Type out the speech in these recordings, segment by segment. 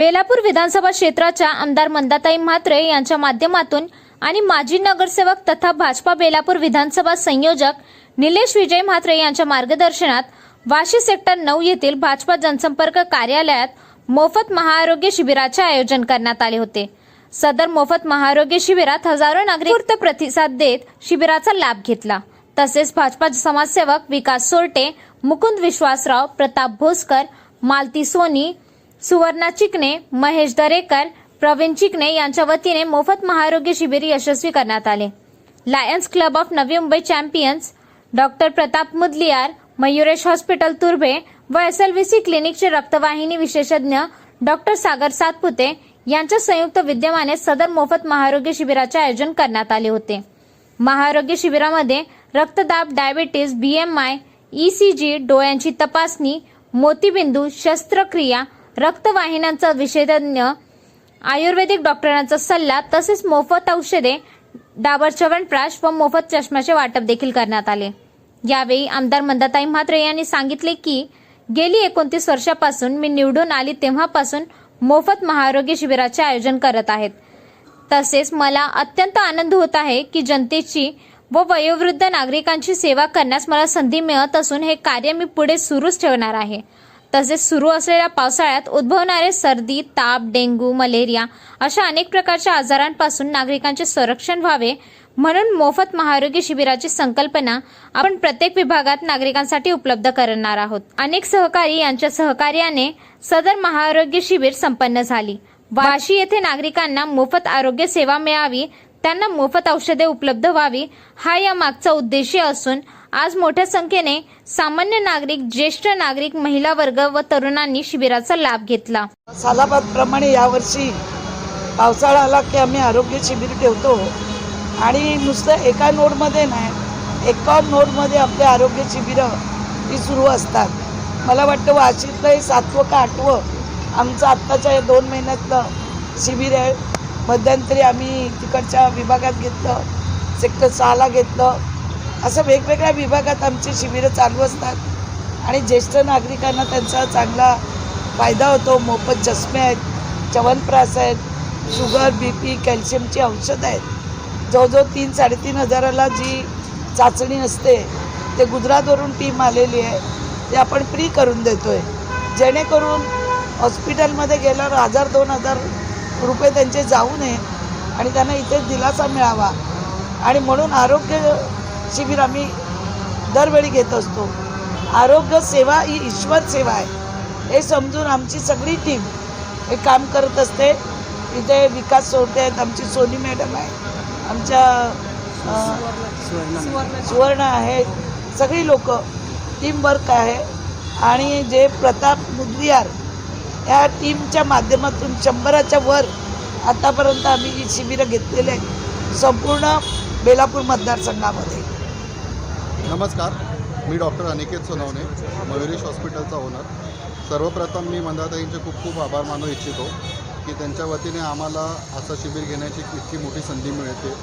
बेलापूर विधानसभा क्षेत्राच्या आमदार मंदाताई म्हात्रे यांच्या माध्यमातून आणि माजी नगरसेवक तथा भाजपा बेलापूर विधानसभा संयोजक निलेश विजय म्हात्रे यांच्या मार्गदर्शनात वाशी सेक्टर नऊ येथील भाजपा जनसंपर्क कार्यालयात मोफत महाआरोग्य शिबिराचे आयोजन करण्यात आले होते. सदर मोफत महाआरोग्य शिबिरात हजारो नागरिक प्रतिसाद देत शिबिराचा लाभ घेतला. तसेच भाजपा समाजसेवक विकास सोरटे मुकुंद विश्वासराव प्रताप भोसकर मालती सोनी सुवर्णा चिकणे महेश दरेकर प्रवीण चिकणे यांच्या वतीने मोफत महाआरोग्य शिबिर यशस्वी करण्यात आले. Lions club of Navi Mumbai champions doctor Pratap Mudaliar Mayuresh hospital Turbhe व एस एल वी सी क्लिनिकचे रक्तवाहिनी विशेषज्ञ डॉक्टर सागर सातपुते यांच्या संयुक्त विद्यमाने सदर मोफत महाआरोग्य शिबिराचे आयोजन करण्यात आले होते. महाआरोग्य शिबिरामध्ये रक्तदाब डायबिटीस बीएमआय जी डोळ्यांची तपासणी मोतीबिंदू शस्त्रक्रिया रक्तवाहिन्यांचा विशेषज्ञ आयुर्वेदिक डॉक्टरांचा सल्ला तसेच मोफत औषधे डाबर च्यवनप्राश व मोफत चष्म्याचे वाटप देखील करण्यात आले. यावेळी आमदार मंदाताई म्हात्रे यांनी सांगितले की गेली एकोणतीस वर्षापासून मी निवडून आली तेव्हापासून मोफत महाआरोग्य शिबिराचे आयोजन करत आहेत. तसेच मला अत्यंत आनंद होत आहे की जनतेची व वयोवृद्ध नागरिकांची सेवा करण्यास मला संधी मिळत असून हे कार्य मी पुढे सुरूच ठेवणार आहे. तसेच सुरू असलेल्या पावसाळ्यात उद्भवणारे सर्दी ताप डेंग्यू मलेरिया अशा अनेक प्रकारच्या आजारांपासून नागरिकांचे संरक्षण व्हावे म्हणून मोफत महाआरोग्य शिबिराची संकल्पना आपण प्रत्येक विभागात नागरिकांसाठी उपलब्ध करणार आहोत. अनेक सहकारी यांच्या सहकार्याने सदर महाआरोग्य शिबिर संपन्न झाली. वाशी येथे नागरिकांना मोफत आरोग्य सेवा मिळावी त्यांना मोफत औषधे उपलब्ध व्हावी हा या मागचा उद्देश असून आज मोठ्या संख्येने सामान्य नागरिक ज्येष्ठ नागरिक महिला वर्ग व तरुणांनी शिबिराचा लाभ घेतला. सालाबादप्रमाणे यावर्षी पावसाळा आला की आम्ही आरोग्य शिबिर ठेवतो आणि नुसतं एका नोडमध्ये नाही एका नोडमध्ये आपले आरोग्य शिबिरं ही सुरू असतात. मला वाटतं वाशीतलं हे सातवं का आठवं आमचं आत्ताच्या या दोन महिन्यातलं शिबिर आहे. मध्यंतरी आम्ही तिकडच्या विभागात घेतलं सेक्टर सहाला घेतलं. असं वेगवेगळ्या विभागात आमची शिबिरं चालू असतात. आणि ज्येष्ठ नागरिकांना त्यांचा चांगला फायदा होतो. मोफत चष्मे आहेत चवनप्रास आहेत शुगर बी पी कॅल्शियमची औषधं आहेत. जवळजवळ तीन साडेतीन हजाराला जी चाचणी असते ते गुजरातवरून टीम आलेली आहे. ते आपण फ्री करून देतो आहे जेणेकरून हॉस्पिटलमध्ये गेल्यावर हजार दोन हजार रुपये त्यांचे जाऊ नये आणि त्यांना इथे दिलासा मिळावा. आणि म्हणून आरोग्य शिबिर आम्ही दरवेळी घेत असतो. आरोग्य सेवा ही ईश्वर सेवा आहे. हे समजून आमची सगळी टीम हे काम करत असते. इथे विकास सोडते आहेत. आमची सोनी मॅडम आहे. आमच्या सुवर्ण आहे. सगळी लोक टीमवर्क आहे. आणि जे प्रताप मुदलियार या टीमच्या माध्यमातून शंभराच्या वर आतापर्यंत आम्ही ही शिबिरं घेतलेली आहेत. संपूर्ण बेलापूर मतदारसंघामध्ये. नमस्कार. मी डॉक्टर अनिकेत सोनवणे मयुरेश हॉस्पिटलचा ओनर. सर्वप्रथम मी मंदाताईंचे खूप खूप आभार मानू इच्छितो की त्यांच्या वतीने आम्हाला असं शिबिर घेण्याची इतकी मोठी संधी मिळते.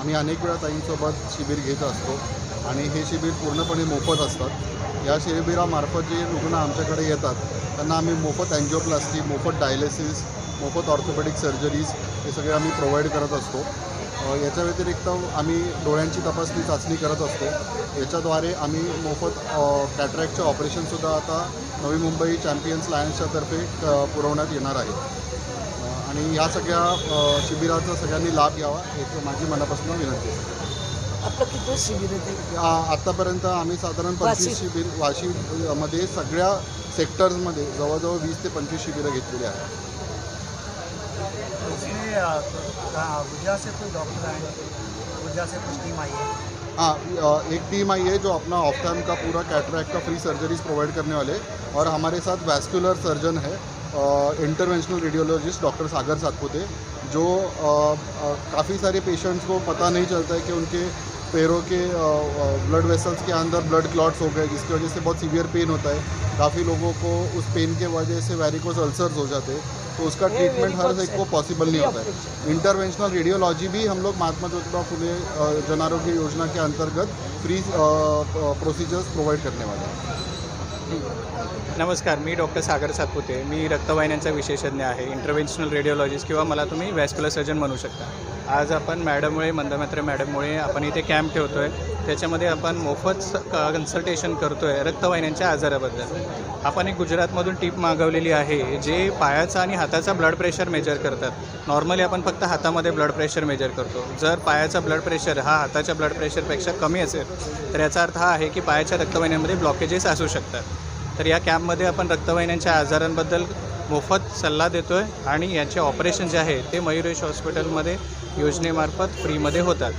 आम्ही अनेक वेळा ताईंसोबत शिबिर घेत असतो. आणि हे शिबिर पूर्णपणे मोफत असतात. या शिबिरामार्फत जे रुग्ण आमच्याकडे येतात त्यांना आम्ही मोफत अँजिओप्लास्टी मोफत डायलिसिस मोफत ऑर्थोपेडिक सर्जरीज हे सगळे आम्ही प्रोव्हाइड करत असतो. याच्या व्यतिरिक्त आम्ही डोळ्यांची तपासणी चाचणी करत असतो. याच्याद्वारे आम्ही मोफत कॅटरॅक्टचे ऑपरेशनसुद्धा आता नवी मुंबई चॅम्पियन्स लायन्सच्यातर्फे पुरवण्यात येणार आहे. आणि या सगळ्या शिबिराचा सगळ्यांनी लाभ घ्यावा एक माझी मनापासून विनंती आहे. आपलं किती शिबिर आहे ते? आ- आत्तापर्यंत आम्ही साधारण वाशी. पंचवीस शिबिर वाशीमध्ये सगळ्या सेक्टर्समध्ये जवळजवळ वीस ते पंचवीस शिबिरं घेतलेली आहेत. उसमें अ, कहाँ गुजरात से कोई डॉक्टर आए गुजरात से कुछ टीम आई है हाँ एक टीम आई है जो अपना ऑफ टाइम का पूरा कैटरैक्ट का फ्री सर्जरीज प्रोवाइड करने वाले हैं और हमारे साथ वैस्कुलर सर्जन है interventional radiologist doctor Sagar Satpute जो काफ़ी सारे पेशेंट्स को पता नहीं चलता है कि उनके पैरों के ब्लड वेसल्स के अंदर ब्लड क्लॉट्स हो गए जिसकी वजह से बहुत सीवियर पेन होता है। काफ़ी लोगों को उस पेन के वजह से वेरिकोस अल्सर्स हो जाते हैं। तो उसका ट्रीटमेंट हर एक को पॉसिबल नहीं होता है। इंटरवेंशनल रेडियोलॉजी भी हम लोग महात्मा ज्योतिबा फुले जन आरोग्य योजना के अंतर्गत फ्री प्रोसीजर्स प्रोवाइड करने वाले हैं। नमस्कार मी डॉक्टर सागर सातपुते. मी रक्तवाहिन्यांचा विशेषज्ञ आहे. इंटरव्हेन्शनल रेडिओलॉजिस्ट किंवा मला तुम्ही वॅस्क्युलर सर्जन म्हणू शकता. आज आपण मॅडममुळे मंदमात्रे मॅडममुळे आपण इथे कॅम्प ठेवतो आहे त्याच्यामध्ये आपण मोफत क- कन्सल्टेशन करतो आहे रक्तवाहिन्यांच्या आजाराबद्दल. आपण एक गुजरातमधून टीप मागवलेली आहे जे पायाचा आणि हाताचा ब्लड प्रेशर मेजर करतात. नॉर्मली आपण फक्त हातामध्ये ब्लड प्रेशर मेजर करतो. जर पायाचा ब्लड प्रेशर हा हाताच्या ब्लड प्रेशरपेक्षा कमी असेल तर याचा अर्थ हा आहे की पायाच्या रक्तवाहिन्यांमध्ये ब्लॉकेजेस असू शकतात. तर या कॅम्पमध्ये आपण रक्तवाहिन्यांच्या आजारांबद्दल मोफत सल्ला देतो आहे आणि याचे ऑपरेशन जे आहे ते मयुरेश हॉस्पिटलमध्ये योजनेमार्फत फ्रीमध्ये होतात.